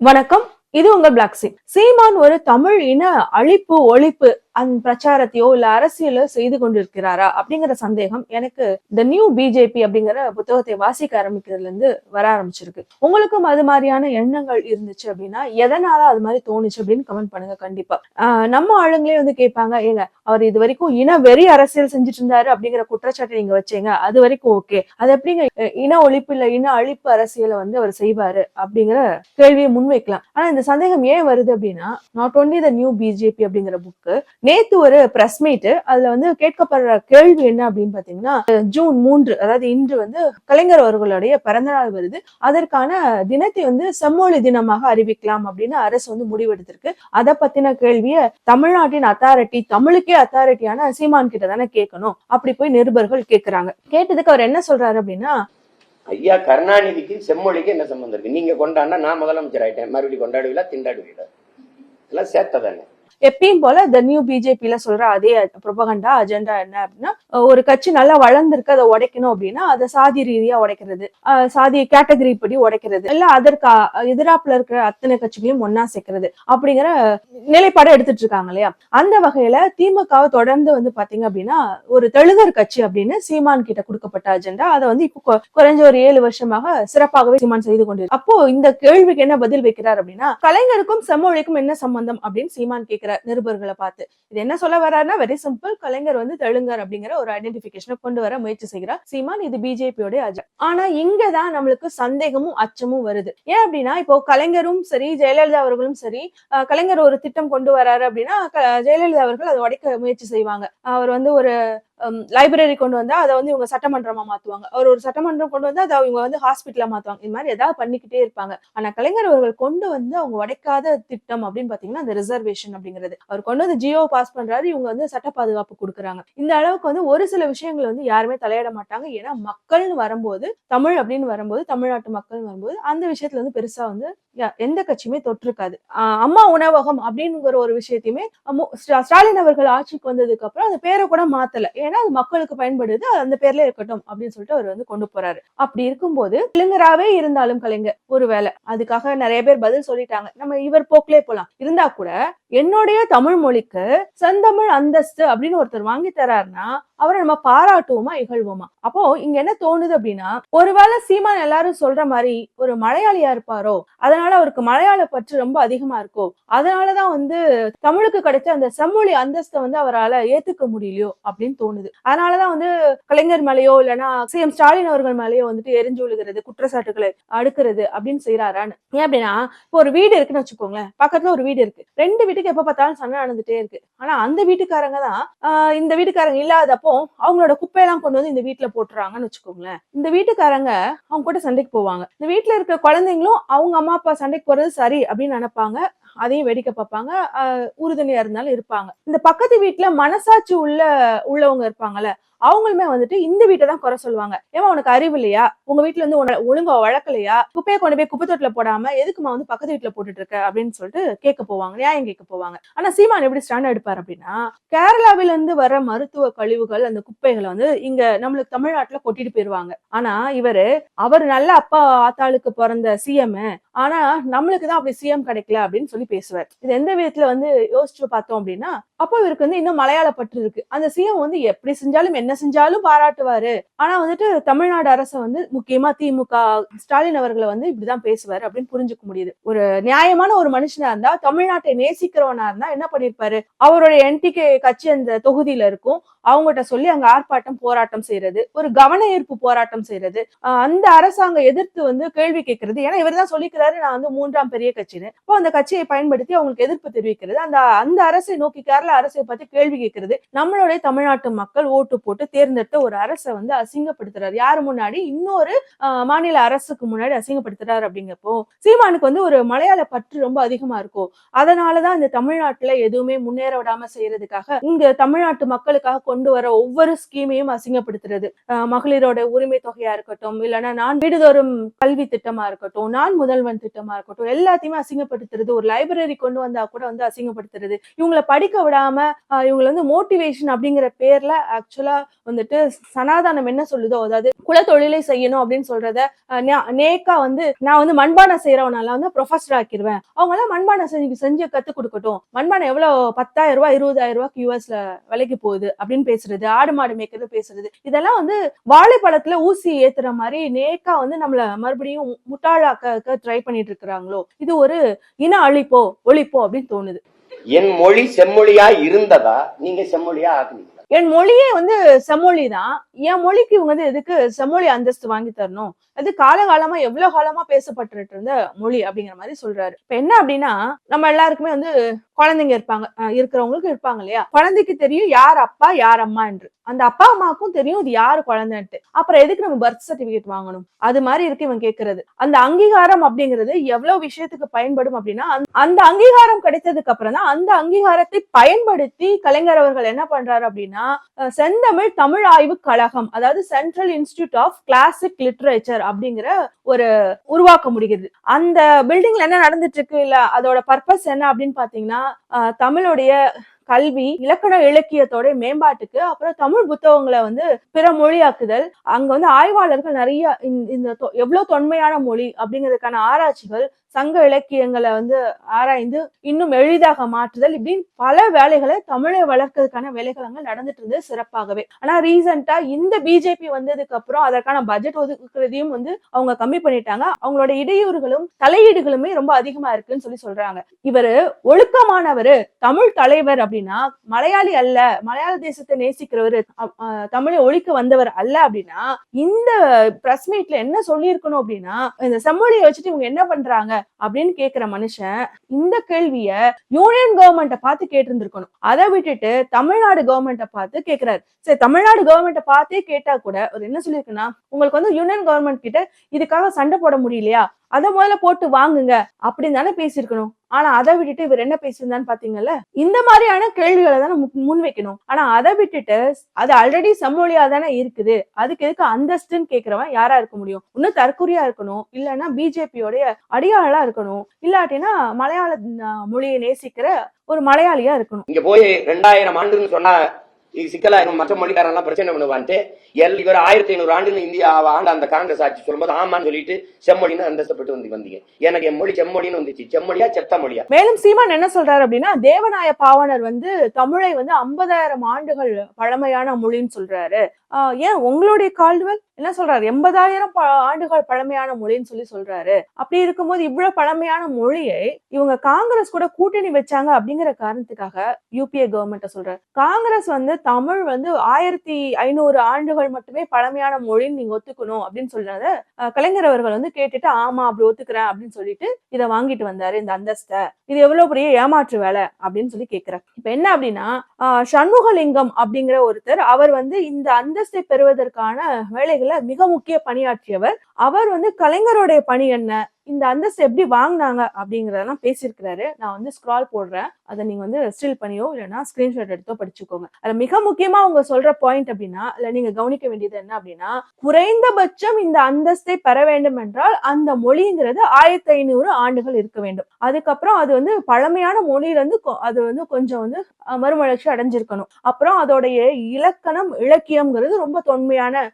வணக்கம். இது உங்கள் பிளாக் சி சீமான் ஒரு தமிழ் இன அழிப்பு ஒழிப்பு அந் பிரச்சாரத்தையோ இல்ல அரசியலோ செய்து கொண்டிருக்கிறாரா அப்படிங்கிற சந்தேகம் எனக்கு த நியூ பிஜேபி அப்படிங்கிற புத்தகத்தை வாசிக்க ஆரம்பிக்கிறதுல இருந்து வர ஆரம்பிச்சிருக்கு. உங்களுக்கும் அது மாதிரியான எண்ணங்கள் இருந்துச்சு அப்படின்னா எதனால அது மாதிரி தோணுச்சு அப்படின்னு கமெண்ட் பண்ணுங்க கண்டிப்பா. ஆஹ் நம்ம ஆளுங்களே வந்து கேட்பாங்க ஏங்க அவர் இது வரைக்கும் இன வெறி அரசியல் செஞ்சுட்டு இருந்தாரு அப்படிங்கிற குற்றச்சாட்டை நீங்க வச்சீங்க அது வரைக்கும் ஓகே அது எப்படிங்க இன ஒழிப்பு இல்ல இன அழிப்பு அரசியலை வந்து அவர் செய்வாரு அப்படிங்கிற கேள்வியை முன்வைக்கலாம். ஆனா இந்த சந்தேகம் ஏன் வருது அப்படின்னா not only the new BJP அப்படிங்கிற புக்கு நேத்து ஒரு பிரஸ் மீட் அதுல வந்து கேட்கப்படுற கேள்வி என்ன அப்படின்னு பாத்தீங்கன்னா ஜூன் மூன்று அதாவது இன்று வந்து கலைஞர் அவர்களுடைய பிறந்தநாள் வருது. அதற்கான தினத்தை வந்து செம்மொழி தினமாக அறிவிக்கலாம் அப்படின்னு அரசு வந்து முடிவெடுத்திருக்கு. அதை பத்தின கேள்வியை தமிழ்நாட்டின் அத்தாரிட்டி தமிழுக்கே அத்தாரிட்டியான சீமான் கிட்ட தானே கேட்கணும். அப்படி போய் நிருபர்கள் கேட்கிறாங்க கேட்டதுக்கு அவர் என்ன சொல்றாரு அப்படின்னா ஐயா கருணாநிதிக்கு செம்மொழிக்கு என்ன சம்பந்தம் இருக்கு? நீங்க கொண்டாடினா நான் முதலமைச்சர் ஆயிட்டேன். மறுபடியும் கொண்டாடுவீங்களா திண்டாடுவீங்களா? எல்லாம் சேர்த்ததானே? எப்பயும் போல த நியூ பிஜேபியில சொல்ற அதே ப்ரொபகண்டா அஜெண்டா என்ன அப்படின்னா ஒரு கட்சி நல்லா வளர்ந்துருக்கு அதை உடைக்கணும் அப்படின்னா அதை சாதி ரீதியா உடைக்கிறது சாதி கேட்டகரி படி உடைக்கிறது இல்ல அதற்கு எதிராப்புல இருக்கிற அத்தனை கட்சிகளையும் ஒன்னா சேர்க்கிறது அப்படிங்கிற நிலைப்பாடு எடுத்துட்டு இருக்காங்க இல்லையா? அந்த வகையில திமுகவை தொடர்ந்து வந்து பாத்தீங்க அப்படின்னா ஒரு தெலுங்கர் கட்சி அப்படின்னு சீமான் கிட்ட கொடுக்கப்பட்ட அஜெண்டா அதை வந்து இப்போ குறைஞ்ச ஒரு ஏழு வருஷமாக சிறப்பாகவே சீமான் செய்து கொண்டிருக்கு அப்போ இந்த கேள்விக்கு என்ன பதில் வைக்கிறார் அப்படின்னா கலைஞருக்கும் செம்மொழிக்கும் என்ன சம்பந்தம் அப்படின்னு சீமான் கேட்கிறார் நிருபர்களை பார்த்து இது என்ன சொல்ல வர்றாருன்னா வெரி சிம்பிள் கலைஞர் வந்து தெலுங்கர் அப்படிங்கிற ஒரு ஐடென்டிபிகேஷனை கொண்டு வர முயற்சி செய்கிறார். சீமான் இது பிஜேபியோட அஜெண்ட் ஆனா இங்கதான் நம்மளுக்கு சந்தேகமும் அச்சமும் வருது. ஏன் அப்படின்னா இப்போ கலைஞரும் சரி ஜெயலலிதா அவர்களும் சரி அஹ் கலைஞர் ஒரு திட்டம் கொண்டு வராரு அப்படின்னா ஜெயலலிதா அவர்கள் அதை உடைக்க முயற்சி செய்வாங்க. அவர் வந்து ஒரு லைப்ரரி கொண்டு வந்தா அதை வந்து இவங்க சட்டமன்றமா மாத்துவாங்க. அவர் ஒரு சட்டமன்றம் கொண்டு வந்து அதை இவங்க வந்து ஹாஸ்பிட்டலாக மாத்துவாங்க. இது மாதிரி ஏதாவது பண்ணிக்கிட்டே இருப்பாங்க. ஆனா கலைஞர் அவர்கள் கொண்டு வந்து அவங்க உடைக்காத திட்டம் அப்படின்னு பாத்தீங்கன்னா அந்த ரிசர்வேஷன் அப்படிங்கிறது. அவர் கொண்டு வந்து ஜியோ பாஸ் பண்றாரு இவங்க வந்து சட்ட பாதுகாப்பு கொடுக்குறாங்க. இந்த அளவுக்கு வந்து ஒரு சில விஷயங்கள் வந்து யாருமே தலையிட மாட்டாங்க. ஏன்னா மக்கள்னு வரும்போது தமிழ் அப்படின்னு வரும்போது தமிழ்நாட்டு மக்கள்னு வரும்போது அந்த விஷயத்துல வந்து பெருசா வந்து எந்த கட்சியுமே தொற்றுக்காது. ஆஹ் அம்மா உணவகம் அப்படிங்கிற ஒரு விஷயத்தையுமே ஸ்டாலின் அவர்கள் ஆட்சிக்கு வந்ததுக்கு அப்புறம் அந்த பேரை கூட மாத்தல. ஏன்னா அது மக்களுக்கு பயன்படுது அந்த பேர்ல இருக்கட்டும் அப்படின்னு சொல்லிட்டு அவர் வந்து கொண்டு போறாரு. அப்படி இருக்கும்போது கலைஞராவே இருந்தாலும் கலைஞர் ஒருவேளை. அதுக்காக நிறைய பேர் பதில் சொல்லிட்டாங்க. நம்ம இவர் போக்கிலே போலாம். இருந்தா கூட என்னுடைய தமிழ் மொழிக்கு செந்தமிழ் அந்தஸ்து அப்படின்னு ஒருத்தர் வாங்கி தராருன்னா அவரை நம்ம பாராட்டுவோமா இகழ்வோமா? அப்போ இங்க என்ன தோணுது அப்படின்னா ஒருவேளை சீமான் எல்லாரும் சொல்ற மாதிரி ஒரு மலையாளியா இருப்பாரோ அதனால அவருக்கு மலையாள பற்று ரொம்ப அதிகமா இருக்கோ அதனாலதான் வந்து தமிழுக்கு கிடைச்ச அந்த செம்மொழி அந்தஸ்தை வந்து அவரால ஏத்துக்க முடியலையோ அப்படின்னு தோணுது. அதனாலதான் வந்து கலைஞர் மேலேயோ இல்லைன்னா சிஎம் ஸ்டாலின் அவர்கள் மேலேயோ வந்துட்டு எரிஞ்சு விழுகிறது குற்றச்சாட்டுகளை அடுக்கிறது அப்படின்னு செய்யறாரான்னு ஏன் அப்படின்னா இப்போ ஒரு வீடு இருக்குன்னு வச்சுக்கோங்களேன் பக்கத்துல ஒரு வீடு இருக்கு. ரெண்டு வீட்டுக்கு எப்ப பார்த்தாலும் சண்டை நடந்துட்டே இருக்கு. ஆனா அந்த வீட்டுக்காரங்க தான் ஆஹ் இந்த வீட்டுக்காரங்க இல்லாதப்போ அவங்களோட குப்பையெல்லாம் கொண்டு வந்து இந்த வீட்டுல போட்டுறாங்கன்னு வச்சுக்கோங்களேன். இந்த வீட்டுக்காரங்க அவங்க கூட சண்டைக்கு போவாங்க. இந்த வீட்டுல இருக்க குழந்தைங்களும் அவங்க அம்மா அப்பா சண்டைக்கு போறது சரி அப்படின்னு நினைப்பாங்க. அதையும் வேடிக்கை பார்ப்பாங்க. ஆஹ் உறுதுணையா இருந்தாலும் இருப்பாங்க. இந்த பக்கத்து வீட்டுல மனசாட்சி உள்ள உள்ளவங்க இருப்பாங்கல்ல அவங்களுமே வந்துட்டு இந்த வீட்டை தான் குறை சொல்லுவாங்க. ஏமா உனக்கு அறிவு இல்லையா? உங்க வீட்டுல இருந்து உன்னை ஒழுங்கா வளர்க்கலையா? குப்பையை கொண்டு போய் குப்பை தொட்டில போடாம எதுக்குமா வந்து பக்கத்து வீட்டுல போட்டுட்டு இருக்க? அப்படின்னு சொல்லிட்டு கேட்க போவாங்க நியாயம் கேட்க போவாங்க. ஆனா சீமான் எப்படி ஸ்டாண்ட் எடுப்பார் அப்படின்னா கேரளாவில இருந்து வர மருத்துவ கழிவுகள் அந்த குப்பைகளை வந்து இங்க நம்மளுக்கு தமிழ்நாட்டுல கொட்டிட்டு போயிருவாங்க. ஆனா இவரு அவர் நல்ல அப்பா ஆத்தாளுக்கு பிறந்த சிஎம் ஆனா நம்மளுக்கு தான் அப்படி சிஎம் கிடைக்கல அப்படின்னு சொல்லி பேசுவார். இது எந்த விதத்துல வந்து யோசிச்சு பார்த்தோம் அப்படின்னா அப்போ இவருக்கு வந்து இன்னும் மலையாள பற்று இருக்கு அந்த சிஎம் வந்து எப்படி செஞ்சாலும் என்ன செஞ்சாலும் பாராட்டுவாரு. ஆனா வந்துட்டு தமிழ்நாடு அரசு வந்து முக்கியமா திமுக ஸ்டாலின் அவர்களை வந்து இப்படிதான் பேசுவாரு அப்படின்னு புரிஞ்சுக்க முடியுது. ஒரு நியாயமான ஒரு மனுஷனா இருந்தா தமிழ்நாட்டை நேசிக்கிறவனா இருந்தா என்ன பண்ணிருப்பாரு? அவருடைய என்டிகே கட்சி அந்த தொகுதியில இருக்கும். அவங்ககிட்ட சொல்லி அங்க ஆர்ப்பாட்டம் போராட்டம் செய்யறது ஒரு கவன ஈர்ப்பு போராட்டம் செய்யறது அந்த அரசாங்கம் எதிர்த்து வந்து கேள்வி கேட்கறது. ஏன்னா இவர் தான் சொல்லிக்கிறாரு நான் வந்து மூன்றாம் பெரிய கட்சின்னு. அப்போ அந்த கட்சியை பயன்படுத்தி அவங்களுக்கு எதிர்ப்பு தெரிவிக்கிறது. அந்த அந்த அரசை நோக்கி கேரள அரசை பத்தி கேள்வி கேட்கறது. நம்மளுடைய தமிழ்நாட்டு மக்கள் ஓட்டு போட்டு தேர்ந்தெடுத்த ஒரு அரசை வந்து அசிங்கப்படுத்துறாரு. யாரு முன்னாடி? இன்னொரு மாநில அரசுக்கு முன்னாடி அசிங்கப்படுத்துறாரு அப்படிங்கப்போ சீமானுக்கு வந்து ஒரு மலையாள பற்று ரொம்ப அதிகமா இருக்கும். அதனாலதான் இந்த தமிழ்நாட்டுல எதுவுமே முன்னேற விடாம செய்யறதுக்காக இங்க தமிழ்நாட்டு மக்களுக்காக கொண்டு வர ஒவ்வொரு ஸ்கீமையும் அசிங்கப்படுத்துறது. மகளிரோட உரிமை தொகையா இருக்கட்டும் இல்லைன்னா நான் வீடுதோறும் கல்வி திட்டமா இருக்கட்டும் நான் முதல்வன் திட்டமா இருக்கட்டும் எல்லாத்தையுமே அசிங்கப்படுத்துறது. ஒரு லைப்ரரி கொண்டு வந்தா கூட வந்து அசிங்கப்படுத்துறது. இவங்களை படிக்க விட ஆஹ் இவங்களை வந்து மோட்டிவேஷன் அப்படிங்கிற பேர்ல ஆக்சுவலா வந்துட்டு சனாதானம் என்ன சொல்லுதோ அதாவது குலத்தொழிலை செய்யணும் அப்படின்னு சொல்றத நேக்கா வந்து நான் வந்து மண்பானை செய்யறவனால வந்து ப்ரொஃபஸர் ஆக்கிடுவேன் அவங்க எல்லாம் மண்பானை செஞ்சு செஞ்சு கத்து கொடுக்கட்டும். மண்பானை எவ்வளவு பத்தாயிரம் ரூபாய் இருபதாயிரம் ரூபாய்க்கு யூஎஸ்ல விலைக்கு போகுது அப்படின்னு பேசுறது ஆடு மாடு மேய்க்கிறது பேசுறது. இதெல்லாம் வந்து வாழைப்பழத்துல ஊசி ஏத்துற மாதிரி நேக்கா வந்து நம்மள மறுபடியும் முட்டாளாக்க ட்ரை பண்ணிட்டு இருக்கிறாங்களோ? இது ஒரு இன அழிப்போ ஒழிப்போ அப்படின்னு தோணுது. என் மொழி செம்மொழியா இருந்ததா? நீங்க செம்மொழியா ஆக்குனீங்களா என் மொழியே வந்து செம்மொழி தான் என் மொழிக்கு இவங்க வந்து எதுக்கு செம்மொழி அந்தஸ்து வாங்கி தரணும்? அது காலகாலமா எவ்வளவு காலமா பேசப்பட்டுட்டு இருந்த மொழி அப்படிங்கிற மாதிரி சொல்றாரு. இப்ப என்ன அப்படின்னா நம்ம எல்லாருக்குமே வந்து குழந்தைங்க இருப்பாங்க அஹ் இருக்கிறவங்களுக்கு இருப்பாங்க இல்லையா? குழந்தைக்கு தெரியும் யார் அப்பா யார் அம்மா என்று. அந்த அப்பா அம்மாவுக்கும் தெரியும் இது யாரு குழந்தைன்ட்டு. அப்புறம் எதுக்கு நம்ம பர்த் சர்டிபிகேட் வாங்கணும்? அது மாதிரி இருக்கு இவன் கேக்குறது. அந்த அங்கீகாரம் அப்படிங்கிறது எவ்வளவு விஷயத்துக்கு பயன்படும் அப்படின்னா அந்த- அந்த அங்கீகாரம் கிடைத்ததுக்கு அப்புறம் தான் அந்த அங்கீகாரத்தை பயன்படுத்தி கலைஞர் அவர்கள் என்ன பண்றாரு அப்படின்னா அப்படின்னா செந்தமிழ் தமிழ் ஆய்வு கழகம் அதாவது central institute of classic literature அப்படிங்கிற ஒரு உருவாக்க முடிகிறது. அந்த பில்டிங்ல என்ன நடந்துட்டு இருக்கு இல்ல அதோட பர்பஸ் என்ன அப்படின்னு பாத்தீங்கன்னா தமிழுடைய கல்வி இலக்கண இலக்கியத்தோட மேம்பாட்டுக்கு அப்புறம் தமிழ் புத்தகங்களை வந்து பிற மொழியாக்குதல் அங்க வந்து ஆய்வாளர்கள் நிறைய இந்த- எவ்வளவு தொன்மையான மொழி அப்படிங்கிறதுக்கான ஆராய்ச்சிகள் சங்க இலக்கியங்களை வந்து ஆராய்ந்து இன்னும் எளிதாக மாற்றுதல் இப்படின்னு பல வேலைகளை தமிழை வளர்க்கறதுக்கான வேலைகளங்கள் நடந்துட்டு இருந்தது சிறப்பாகவே. ஆனா ரீசெண்டா இந்த பிஜேபி வந்ததுக்கு அப்புறம் அதற்கான பட்ஜெட் ஒதுக்குறதையும் வந்து அவங்க கம்மி பண்ணிட்டாங்க. அவங்களோட இடையூறுகளும் தலையீடுகளுமே ரொம்ப அதிகமா இருக்குன்னு சொல்லி சொல்றாங்க. இவரு ஒழுக்கமானவரு தமிழ் தலைவர் அப்படின்னா மலையாளி அல்ல மலையாள தேசத்தை நேசிக்கிறவரு தமிழை ஒழிக்க வந்தவர் அல்ல அப்படின்னா இந்த பிரஸ் மீட்ல என்ன சொல்லியிருக்கணும் அப்படின்னா இந்த செம்மொழியை வச்சுட்டு இவங்க என்ன பண்றாங்க? அப்படின்னு கேக்குற மனுஷன் இந்த கேள்விய யூனியன் கவர்மெண்ட்டை பார்த்து கேட்டிருந்திருக்கணும். அதை விட்டுட்டு தமிழ்நாடு கவர்மெண்ட்டை பார்த்து கேட்கிறாரு சரி தமிழ்நாடு கவர்மெண்ட்டை பார்த்தே கேட்டா கூட அவர் என்ன சொல்லியிருக்குன்னா உங்களுக்கு வந்து யூனியன் கவர்மெண்ட் கிட்ட இதுக்காக சண்டை போட முடியலையா? அதை முதல்ல போட்டு வாங்குங்க. அப்படின்னு தானே பேசியிருக்கணும். ஆனா அதை விட்டுட்டு இவர் என்ன பேசியிருந்தான்னு பாத்தீங்கல்ல இந்த மாதிரியான கேள்விகளை தானே முன்வைக்கணும். ஆனா அதை விட்டுட்டு அது ஆல்ரெடி செம்மொழியா தானே இருக்குது. அதுக்கு எதுக்கு அந்தஸ்துன்னு கேக்குறவன் யாரா இருக்க முடியும்? இன்னும் தற்குறியா இருக்கணும். இல்லைன்னா பிஜேபியோடைய அடியாளா இருக்கணும். இல்லாட்டினா மலையாள மொழியை நேசிக்கிற ஒரு மலையாளியா இருக்கணும். இங்க போய் ரெண்டாயிரம் ஆண்டுன்னு சொன்னா இது சிக்கலாயிரும் மற்ற மொழிக்காரெல்லாம் பிரச்சனை பண்ணுவான்ட்டு எல் இவர் ஆயிரத்தி ஐநூறு ஆண்டுன்னு இந்தியா ஆண்ட அந்த காங்கிரஸ் ஆட்சி சொல்லும்போது ஆமான்னு சொல்லிட்டு செம்மொழின்னு அந்தஸ்தப்பட்டு வந்து வந்தீங்க எனக்கு என் மொழி செம்மொழின்னு வந்துச்சு செம்மொழியா செத்த மொழியா மேலும் சீமான் என்ன சொல்றாரு அப்படின்னா தேவநாய பாவனர் வந்து தமிழை வந்து ஐம்பதாயிரம் ஆண்டுகள் பழமையான மொழின்னு சொல்றாரு. ஆஹ் ஏன் உங்களுடைய கால்வெல் என்ன சொல்றாரு? எண்பதாயிரம் ஆண்டுகள் பழமையான மொழின்னு சொல்லி சொல்றாரு. அப்படி இருக்கும்போது இவ்வளவு பழமையான மொழியை இவங்க காங்கிரஸ் கூட கூட்டணி வச்சாங்க அப்படிங்கிற காரணத்துக்காக யூபிஏ கவர்மெண்ட்ட சொல்றாரு. காங்கிரஸ் வந்து தமிழ் வந்து ஆயிரத்தி ஐநூறு ஆண்டுகள் மட்டுமே பழமையான மொழின்னு நீங்க ஒத்துக்கணும் அப்படின்னு சொல்றத கலைஞர் அவர்கள் வந்து கேட்டுட்டு ஆமா அப்படி ஒத்துக்கிறேன் அப்படின்னு சொல்லிட்டு இதை வாங்கிட்டு வந்தாரு இந்த அந்தஸ்தை. இது எவ்வளவு பெரிய ஏமாற்று வேலை அப்படின்னு சொல்லி கேட்கிறார் இப்ப என்ன அப்படின்னா ஆஹ் சண்முகலிங்கம் அப்படிங்கிற ஒருத்தர் அவர் வந்து இந்த அந்தஸ்தை பெறுவதற்கான வேலைகள் மிக முக்கிய பணியாற்றியவர். அவர் வந்து கலைஞருடைய பணி என்ன? இந்த அந்தஸ்து எப்படி வாங்கினாங்க அப்படிங்கறதெல்லாம் பேசியிருக்கிறாரு. நான் வந்து ஸ்க்ரால் போடுறேன். அதை நீங்க வந்து ஸ்டில் பண்ணியோ இல்லைன்னா ஸ்கிரீன்ஷாட் எடுத்தோ படிச்சுக்கோங்க. அதுல மிக முக்கியமா அவங்க சொல்ற பாயிண்ட் அப்படின்னா இல்ல நீங்க கவனிக்க வேண்டியது என்ன அப்படின்னா குறைந்தபட்சம் இந்த அந்தஸ்தை பெற வேண்டும் என்றால் அந்த மொழிங்கிறது ஆயிரத்தி ஐநூறு ஆண்டுகள் இருக்க வேண்டும். அதுக்கப்புறம் அது வந்து பழமையான மொழியில இருந்து கொ- அது வந்து கொஞ்சம் வந்து மறுமலர்ச்சி அடைஞ்சிருக்கணும். அப்புறம் அதோடைய இலக்கணம் இலக்கியம்ங்கிறது ரொம்ப தொன்மையான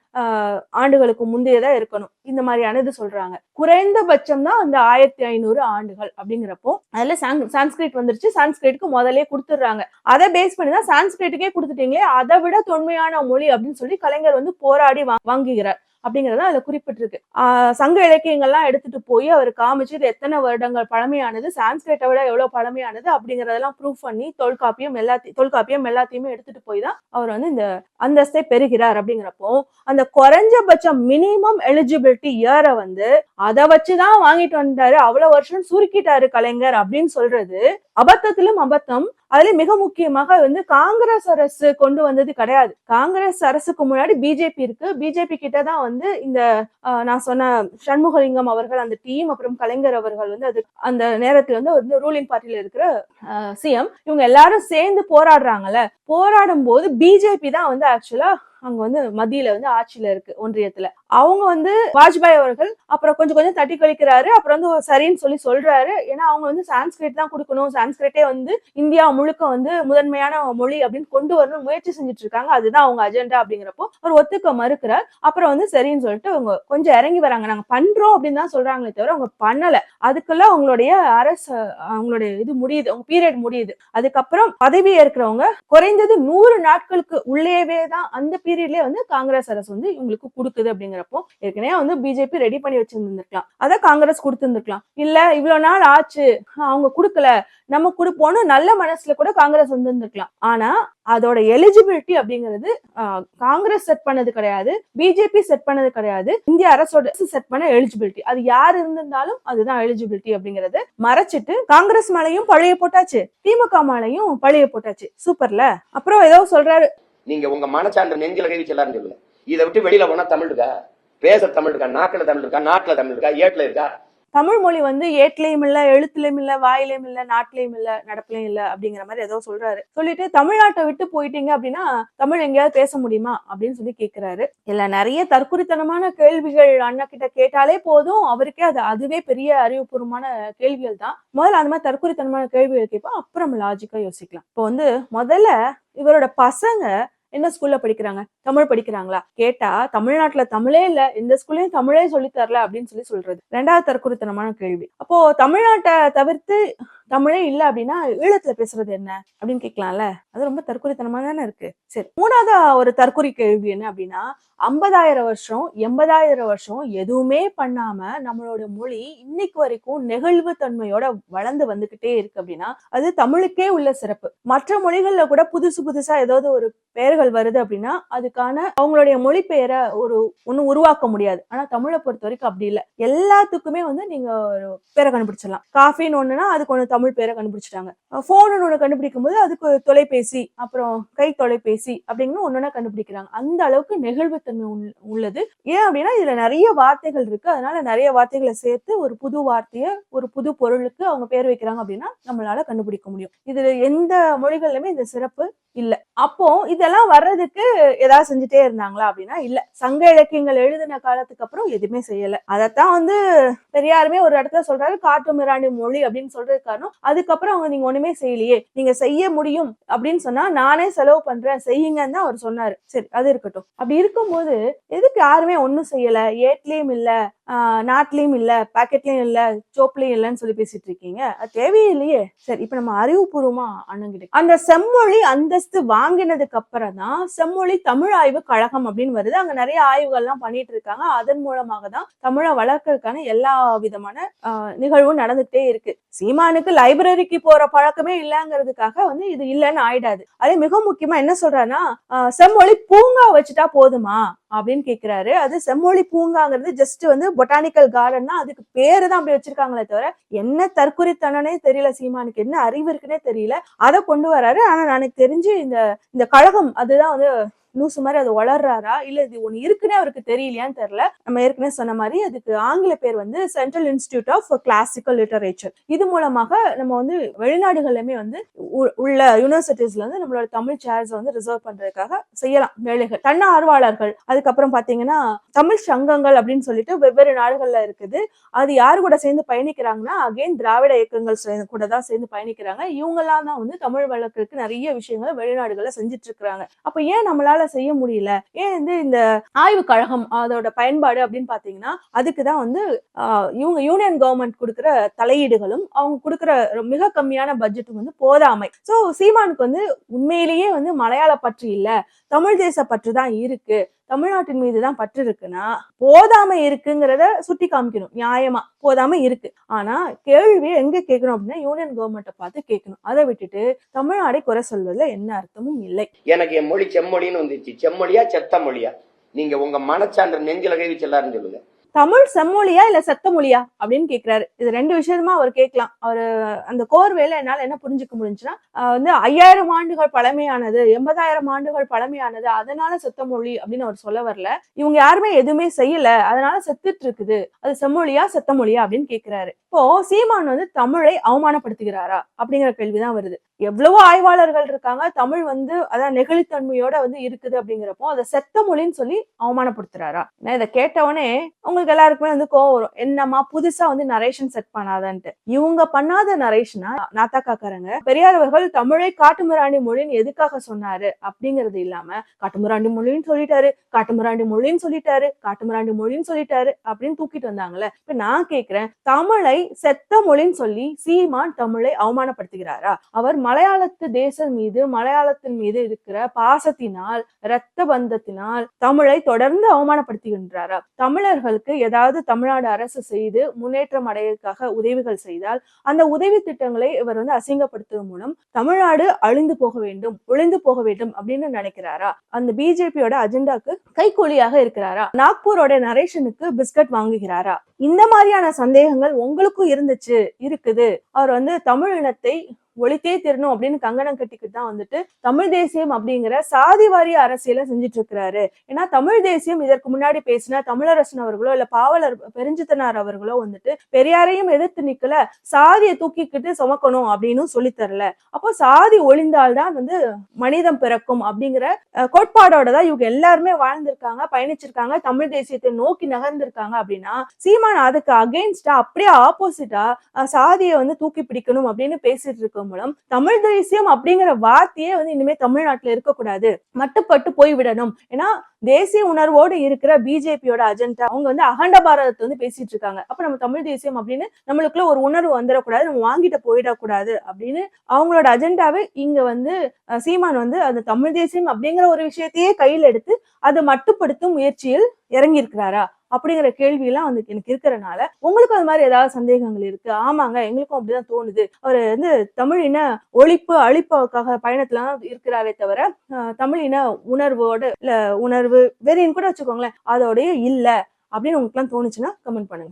ஆண்டுகளுக்கு முந்தையதா இருக்கணும். இந்த மாதிரியான இது சொல்றாங்க. குறைந்தபட்சம் தான் அந்த ஆயிரத்தி ஐநூறு ஆண்டுகள் அப்படிங்கிறப்போ அதுல சான்ஸ்கிரிட் வந்துருச்சு. சான்ஸ்கிரிட்க்கு முதல்ல கொடுத்துடுறாங்க. அதை பேஸ் பண்ணி தான் சான்ஸ்கிரிட்டுக்கே கொடுத்துட்டீங்களே அதை விட தொன்மையான மொழி அப்படின்னு சொல்லி கலைஞர் வந்து போராடி வாங்குகிறார். அப்படிங்கறத அதுல குறிப்பிட்டிருக்கு. சங்க இலக்கியங்கள்லாம் எடுத்துட்டு போய் அவர் காமிச்சு இது எத்தனை வருடங்கள் பழமையானது சான்ஸ்கிரிட்டை விட எவ்வளவு பழமையானது அப்படிங்கறதெல்லாம் ப்ரூவ் பண்ணி தொல்காப்பியம் எல்லாத்தையும் தொல்காப்பியம் எல்லாத்தையுமே எடுத்துட்டு போய் தான் அவர் வந்து இந்த அந்தஸ்தை பெறுகிறார் அப்படிங்கிறப்போ அந்த குறைஞ்சபட்சம் மினிமம் எலிஜிபிலிட்டி இயரை வந்து அதை வச்சுதான் வாங்கிட்டு வந்தாரு. அவ்வளவு வருஷம் சுருக்கிட்டாரு கலைஞர் அப்படின்னு சொல்றது அபத்தத்திலும் அபத்தம் அதுல மிக முக்கியமாக வந்து காங்கிரஸ் அரசு கொண்டு வந்தது கிடையாது. காங்கிரஸ் அரசுக்கு முன்னாடி பிஜேபி இருக்கு. பிஜேபி கிட்ட தான் வந்து இந்த நான் சொன்ன சண்முகலிங்கம் அவர்கள் அந்த டீம் அப்புறம் கலைஞர் அவர்கள் வந்து அது அந்த நேரத்துல வந்து வந்து ரூலிங் பார்ட்டியில இருக்கிற சிஎம். இவங்க எல்லாரும் சேர்ந்து போராடுறாங்கல்ல. போராடும் போது பிஜேபி தான் வந்து ஆக்சுவலா அங்க வந்து மத்தியில வந்து ஆட்சியில இருக்கு ஒன்றியத்துல. அவங்க வந்து வாஜ்பாய் அவர்கள் அப்புறம் கொஞ்சம் கொஞ்சம் தட்டி கழிக்கிறாரு. அப்புறம் வந்து சரின்னு சொல்லி சொல்றாரு. ஏன்னா அவங்க வந்து சான்ஸ்கிரிட் தான் கொடுக்கணும். சான்ஸ்கிரிட்டே வந்து இந்தியா முழுக்க வந்து முதன்மையான மொழி அப்படின்னு கொண்டு வரணும் முயற்சி செஞ்சுட்டு இருக்காங்க அதுதான் அவங்க அஜெண்டா அப்படிங்கிறப்போ அவர் ஒத்துக்க மறுக்கிறார். அப்புறம் வந்து சரின்னு சொல்லிட்டு அவங்க கொஞ்சம் இறங்கி வராங்க. நாங்க பண்றோம் அப்படின்னு தான் சொல்றாங்களே தவிர அவங்க பண்ணல. அதுக்குள்ள அவங்களுடைய அரசு அவங்களுடைய இது முடியுது. அவங்க பீரியட் முடியுது. அதுக்கப்புறம் பதவி ஏற்கிறவங்க குறைந்தது நூறு நாட்களுக்கு உள்ளேவே தான் அந்த பீரியட்லயே வந்து காங்கிரஸ் அரசு வந்து இவங்களுக்கு கொடுக்குது அப்படிங்கிறப்போ ஏற்கனவே வந்து பிஜேபி ரெடி பண்ணி வச்சிருந்துருக்கலாம். அதை காங்கிரஸ் கொடுத்துருந்துருக்கலாம். இல்ல இவ்வளவு நாள் ஆச்சு. அவங்க கொடுக்கல. நம்ம கொடுப்போம்னு நல்ல மனசுல கூட காங்கிரஸ் வந்திருந்திருக்கலாம். ஆனா அதோட எலிஜிபிலிட்டி அப்படிங்கிறது காங்கிரஸ் செட் பண்ணது கிடையாது. பிஜேபி செட் பண்ணது கிடையாது. இந்திய அரசோட செட் பண்ண எலிஜிபிலிட்டி அது யார் இருந்திருந்தாலும் அதுதான் எலிஜிபிலிட்டி அப்படிங்கறது மறைச்சிட்டு காங்கிரஸ் மேலையும் பழைய போட்டாச்சு. திமுக மேலையும் பழைய போட்டாச்சு. சூப்பர்ல. அப்புறம் ஏதோ சொல்றாரு. நீங்க உங்க மனச்சான்ற நெஞ்சில் கழிவு வச்சு சொல்லுங்க. இதை விட்டு வெளியில போனா தமிழ் இருக்கா பேச தமிழ் இருக்கா நாக்கில் தமிழ் இருக்கா நாட்டுல தமிழ் இருக்கா ஏட்டுல இருக்கா? தமிழ் மொழி வந்து ஏட்லயும் இல்ல எழுத்துலயும் இல்ல வாயிலையும் இல்ல நாட்டிலையும் இல்ல நடப்புலயும் இல்ல அப்படிங்கிற மாதிரி ஏதோ சொல்றாரு. சொல்லிட்டு தமிழ்நாட்டை விட்டு போயிட்டீங்க அப்படின்னா தமிழ் எங்கேயாவது பேச முடியுமா அப்படின்னு சொல்லி கேக்குறாரு. இல்ல நிறைய தற்குறித்தனமான கேள்விகள் அண்ணா கிட்ட கேட்டாலே போதும். அவருக்கே அது அதுவே பெரிய அறிவுபூர்வமான கேள்விகள் தான். முதல்ல அந்த மாதிரி தற்குறித்தனமான கேள்விகள் கேட்போம். அப்புறம் லாஜிக்கா யோசிக்கலாம். இப்போ வந்து முதல்ல இவரோட பசங்க என்ன ஸ்கூல்ல படிக்கிறாங்க? தமிழ் படிக்கிறாங்களா? கேட்டா தமிழ்நாட்டுல தமிழே இல்ல. இந்த ஸ்கூல்லயும் தமிழே சொல்லி தரல அப்படின்னு சொல்லி சொல்றது. ரெண்டாவது தற்குறித்தனமான கேள்வி. அப்போ தமிழ்நாட்டை தவிர்த்து தமிழே இல்ல அப்படின்னா ஈழத்துல பேசுறது என்ன? அப்படின்னு கேட்கலாம்ல. அது ரொம்ப தற்குறித்தனமா தானே இருக்கு. சரி மூணாவது ஒரு தற்குறி கேள்வி என்ன அப்படின்னா ஐம்பதாயிரம் வருஷம் எண்பதாயிரம் வருஷம் எதுவுமே பண்ணாம நம்மளோட மொழி இன்னைக்கு வரைக்கும் நெகிழ்வு தன்மையோட வளர்ந்து வந்துகிட்டே இருக்கு அப்படின்னா அது தமிழுக்கே உள்ள சிறப்பு. மற்ற மொழிகள்ல கூட புதுசு புதுசா ஏதாவது ஒரு பெயர்கள் வருது அப்படின்னா அதுக்கான அவங்களுடைய மொழிபெயரை ஒரு ஒன்றும் உருவாக்க முடியாது. ஆனா தமிழை பொறுத்த வரைக்கும் அப்படி இல்லை. எல்லாத்துக்குமே வந்து நீங்க ஒரு பேரை கண்டுபிடிச்சிடலாம். காஃபின்னு ஒண்ணுனா அதுக்கு ஒன்று தமிழ் பேரை கண்டுபிடிச்சிட்டாங்க. ஃபோனுன்னு ஒண்ணு கண்டுபிடிக்கும் போது அதுக்கு தொலைபேசி அப்புறம் கை தொலைபேசி அப்படின்னு ஒன்னொன்னா கண்டுபிடிக்கிறாங்க. அந்த அளவுக்கு நெகிழ்வுத்தன்மை உள்ளது. ஏன் அப்படின்னா இதுல நிறைய வார்த்தைகள் இருக்கு. அதனால நிறைய வார்த்தைகளை சேர்த்து ஒரு புது வார்த்தையை ஒரு புது பொருளுக்கு அவங்க பேர் வைக்கிறாங்க அப்படின்னா நம்மளால கண்டுபிடிக்க முடியும். இதுல எந்த மொழிகள்லயுமே இந்த சிறப்பு இல்ல. அப்போ இதெல்லாம் வர்றதுக்கு ஏதாவது செஞ்சுட்டே இருந்தாங்களா அப்படின்னா இல்ல. சங்க இலக்கியங்கள் எழுதின காலத்துக்கு அப்புறம் எதுவுமே செய்யல. அதைத்தான் வந்து பெரியாருமே ஒரு இடத்துல சொல்றாரு காட்டு மிராண்டி மொழி அப்படின்னு சொல்றது காரணம். அதுக்கப்புறம் அவங்க நீங்க ஒண்ணுமே செய்யலையே நீங்க செய்ய முடியும் அப்படின்னு சொன்னா நானே செலவு பண்றேன் செய்யுங்கன்னு தான் அவர் சொன்னாரு. சரி அது இருக்கட்டும். அப்படி இருக்கும்போது எதுக்கு யாருமே ஒன்னும் செய்யல? ஏட்லயும் இல்ல. ஆஹ் நாட்டிலயும் இல்ல பாக்கெட்லயும் இல்ல இல்லைன்னு சொல்லி பேசிட்டு இருக்கீங்க. அது தேவையில்லையே. சரி இப்ப நம்ம அறிவுபூர்வமா அண்ணங்கிட்ட அந்த செம்மொழி அந்தஸ்து வாங்கினதுக்கு அப்புறம் தான் செம்மொழி தமிழ் ஆய்வு கழகம் அப்படின்னு வருது. அங்க நிறைய ஆய்வுகள்லாம் பண்ணிட்டு இருக்காங்க. அதன் மூலமாக தான் தமிழை வளர்க்கறதுக்கான எல்லா விதமான ஆஹ் நிகழ்வும் நடந்துகிட்டே இருக்கு. சீமானுக்கு லைப்ரரிக்கு போற பழக்கமே இல்லைங்கிறதுக்காக வந்து இது இல்லைன்னு ஆயிடாது. அதே மிக முக்கியமா என்ன சொல்றான்னா செம்மொழி பூங்கா வச்சுட்டா போதுமா அப்படின்னு கேக்குறாரு. அது செம்மொழி பூங்காங்கிறது ஜஸ்ட் வந்து பொட்டானிக்கல் கார்டன்னா அதுக்கு பேரு தான் அப்படி வச்சிருக்காங்களே தவிர என்ன தற்குறித்தனனே தெரியல சீமானுக்கு என்ன அறிவு இருக்குன்னே தெரியல. அதை கொண்டு வராரு. ஆனா எனக்கு தெரிஞ்சு இந்த இந்த கழகம் அதுதான் வந்து லூசு மாதிரி அது வளர்றாரா? இல்ல இது ஒண்ணு இருக்குன்னே அவருக்கு தெரியலையான்னு தெரியல. நம்ம ஏற்கனவே சொன்ன மாதிரி அதுக்கு ஆங்கில பேர் வந்து central institute of classical literature இது மூலமாக நம்ம வந்து வெளிநாடுகள்லயுமே வந்து உ- உள்ள யூனிவர்சிட்டிஸ்ல வந்து நம்மளோட தமிழ் சேர்ஸ் வந்து ரிசர்வ் பண்றதுக்காக செய்யலாம் வேலைகள். தன்னார்வலர்கள் அதுக்கப்புறம் பாத்தீங்கன்னா தமிழ் சங்கங்கள் அப்படின்னு சொல்லிட்டு வெவ்வேறு நாடுகள்ல இருக்குது. அது யாரு கூட சேர்ந்து பயணிக்கிறாங்கன்னா அகைன் திராவிட இயக்கங்கள் சேர்ந்து கூட தான் சேர்ந்து பயணிக்கிறாங்க. இவங்கெல்லாம் தான் வந்து தமிழ் வழக்குக்கு நிறைய விஷயங்களை வெளிநாடுகள்ல செஞ்சுட்டு இருக்கிறாங்க. அப்ப ஏன் நம்மளால செய்ய முடியல. ஏன் வந்து இந்த ஆய்வு கழகம் அதோட பயன்பாடு அப்படின்னு பாத்தீங்கன்னா அதுக்கு தான் வந்து ஆஹ், இவங்க யூனியன் கவர்மெண்ட் கொடுக்குற தலையீடுகளும் அவங்க கொடுக்குற மிக கம்மியான பட்ஜெட்டும் வந்து போதாமை. சோ சீமானுக்கு வந்து உண்மையிலேயே வந்து மலையாள பற்று இல்ல. தமிழ் தேச பற்று தான் இருக்கு. தமிழ்நாட்டின் மீது தான் பற்று இருக்குன்னா போதாமை இருக்குங்கிறத சுட்டி காமிக்கணும். நியாயமா? போதாம இருக்கு. ஆனா கேள்வியை எங்க கேட்கணும் அப்படின்னா யூனியன் கவர்மெண்ட்டை பார்த்து கேட்கணும். அதை விட்டுட்டு தமிழ்நாடை குறை சொல்வதுல என்ன அர்த்தமும் இல்லை. எனக்கு என் மொழி செம்மொழின்னு வந்துச்சு. செம்மொழியா செத்த மொழியா? நீங்க உங்க மனச்சான்ற நெஞ்சில கை வச்சு எல்லாரும் சொல்லுங்க. தமிழ் செம்மொழியா இல்ல செத்த மொழியா அப்படின்னு கேக்குறாரு. இது ரெண்டு விஷயமா அவர் கேட்கலாம். அவரு அந்த கோர்வையில என்னால என்ன புரிஞ்சுக்க முடிஞ்சுன்னா வந்து ஐயாயிரம் ஆண்டுகள் பழமையானது எண்பதாயிரம் ஆண்டுகள் பழமையானது அதனால செத்த மொழி அப்படின்னு அவர் சொல்ல வரல. இவங்க யாருமே எதுவுமே செய்யல அதனால செத்துட்டு இருக்குது. அது செம்மொழியா செத்த மொழியா அப்படின்னு கேக்குறாரு. இப்போ சீமான் வந்து தமிழை அவமானப்படுத்துகிறாரா அப்படிங்கிற கேள்விதான் வருது. எவ்வளவோ ஆய்வாளர்கள் இருக்காங்க. தமிழ் வந்து அதான் நெகிழித்தன்மையோட வந்து இருக்குது அப்படிங்கிறப்போ அதை செத்த மொழின்னு சொல்லி அவமானப்படுத்துறாரா? நான் இதை கேட்டவொடனே உங்களுக்கு எல்லாருக்குமே வந்து கோவம் வரும். என்னம்மா புதுசா வந்து நரேஷன் செட் பண்ணாதான்ட்டு. இவங்க பண்ணாத நரேஷனா நாத்தா காக்காரங்க பெரியார் அவர்கள் தமிழை காட்டுமிராண்டி மொழின்னு எதுக்காக சொன்னாரு அப்படிங்கிறது இல்லாம காட்டுமிராண்டி மொழின்னு சொல்லிட்டாரு காட்டுமிராண்டி மொழின்னு சொல்லிட்டாரு காட்டுமிராண்டி மொழின்னு சொல்லிட்டாரு அப்படின்னு தூக்கிட்டு வந்தாங்கல்ல. இப்ப நான் கேக்குறேன் தமிழை செத்த மொழின்னு சொல்லி சீமான் தமிழை அவமானப்படுத்துகிறாரா? அவர் மலையாளத்து தேசம் மீது மலையாளத்தின் மீது இருக்கிற பாசத்தினால் இரத்த பந்தத்தினால் தமிழை தொடர்ந்து அவமானப்படுத்துகின்றாரா? தமிழர்களுக்கு ஏதாவது தமிழ்நாடு அரசு செய்து முன்னேற்றம் அடையறதுக்காக உதவிகள் செய்தால் அந்த உதவி திட்டங்களை இவர் வந்து அசிங்கப்படுத்துவதன் மூலம் தமிழ்நாடு அழிந்து போக வேண்டும் ஒளிந்து போக வேண்டும் அப்படின்னு நினைக்கிறாரா? அந்த பிஜேபியோட அஜெண்டாக்கு கைக்கூலியாக இருக்கிறாரா? நாக்பூரோட நரேஷனுக்கு பிஸ்கட் வாங்குகிறாரா? இந்த மாதிரியான சந்தேகங்கள் உங்களுக்கும் இருந்துச்சு இருக்குது. அவர் வந்து தமிழ் இனத்தை ஒழித்தே தீரணும் அப்படின்னு கங்கணம் கட்டிக்கிட்டு தான் வந்துட்டு தமிழ் தேசியம் அப்படிங்கிற சாதி வாரிய அரசியலை செஞ்சுட்டு இருக்கிறாரு ஏன்னா தமிழ் தேசியம் இதற்கு முன்னாடி பேசின தமிழரசன் அவர்களோ இல்ல பாவலர் பெருஞ்சித்தனார் அவர்களோ வந்துட்டு பெரியாரையும் எதிர்த்து நிக்கல சாதியை தூக்கிக்கிட்டு சுமக்கணும் அப்படின்னு சொல்லி தரல. அப்போ சாதி ஒளிந்தால்தான் வந்து மனிதம் பிறக்கும் அப்படிங்கிற அஹ், கோட்பாடோட தான் இவங்க எல்லாருமே வாழ்ந்திருக்காங்க பயணிச்சிருக்காங்க தமிழ் தேசியத்தை நோக்கி நகர்ந்திருக்காங்க அப்படின்னா சீமான் அதுக்கு அகெயின்ஸ்டா அப்படியே ஆப்போசிட்டா சாதியை வந்து தூக்கி பிடிக்கணும் அப்படின்னு பேசிட்டு இருக்க மூலம் தமிழ் தேசியம் அப்படிங்கிற வார்த்தையே வந்து இனிமே தமிழ்நாட்டுல இருக்கக்கூடாது. மட்டுப்பட்டு போய் விடணும் ஏன்னா தேசிய உணர்வோடு இருக்கிற பிஜேபியோட அஜெண்டா அவங்க வந்து அகண்ட பாரதத்தை வந்து பேசிட்டு இருக்காங்க. அப்ப நம்ம தமிழ் தேசியம் அப்படின்னு நம்மளுக்குள்ள ஒரு உணர்வு வந்துடக்கூடாது. நம்ம வாங்கிட்டு போயிடக்கூடாது அப்படின்னு அவங்களோட அஜெண்டாவே இங்க வந்து சீமான் வந்து அந்த தமிழ் தேசியம் அப்படிங்கிற ஒரு விஷயத்தையே கையில் எடுத்து அதை மட்டுப்படுத்தும் முயற்சியில் இறங்கி இருக்கிறாரா அப்படிங்கிற கேள்வி எல்லாம் வந்து எனக்கு இருக்கிறனால உங்களுக்கு அது மாதிரி ஏதாவது சந்தேகங்கள் இருக்கு? ஆமாங்க எங்களுக்கும் அப்படிதான் தோணுது. அவர் வந்து தமிழ் இன ஒழிப்பு அழிப்புக்காக பயணத்துல இருக்கிறாரே தவிர தமிழின தமிழ் இன உணர்வோட இல்ல உணர்வு வேறேன்னு கூட வச்சுக்கோங்களேன் அதோடய இல்ல அப்படின்னு உங்களுக்கு எல்லாம் தோணுச்சுன்னா கமெண்ட் பண்ணுங்க.